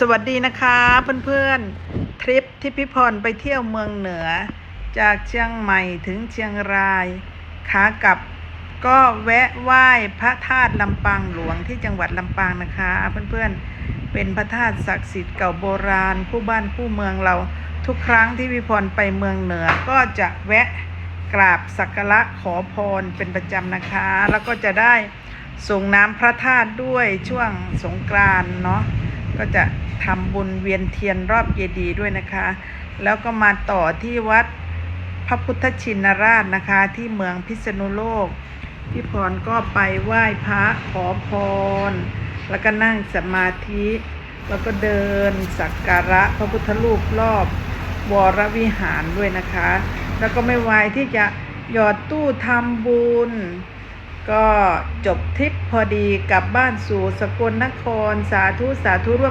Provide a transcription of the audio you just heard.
สวัสดีนะคะเพื่อนๆ ทริปที่พี่พรไปเที่ยวเมืองเหนือ จากเชียงใหม่ถึงเชียงรายขากลับก็แวะไหว้พระธาตุลำปางหลวงที่จังหวัดลำปางนะคะเพื่อนๆเป็นพระธาตุศักดิ์สิทธิ์เก่าโบราณผู้บ้านผู้เมืองเราทุกครั้งที่พี่พรไปเมืองเหนือก็จะแวะกราบสักการะขอพรเป็นประจำนะคะ แล้วก็จะได้ส่งน้ำพระธาตุด้วยช่วงสงกรานต์เนาะ ก็จะทำบุญเวียนเทียนรอบเจดีย์ด้วยนะคะ แล้วก็มาต่อที่วัดพระพุทธชินราชนะคะ ที่เมืองพิษณุโลก พี่พรก็ไปไหว้พระขอพร แล้วก็นั่งสมาธิ แล้วก็เดินสักการะพระพุทธรูปรอบวรวิหารด้วยนะคะ แล้วก็ไม่ไวที่จะหยอดตู้ทำบุญ ก็จบทริปพอดีกลับบ้านสู่สกลนครสาธุสาธุร่วม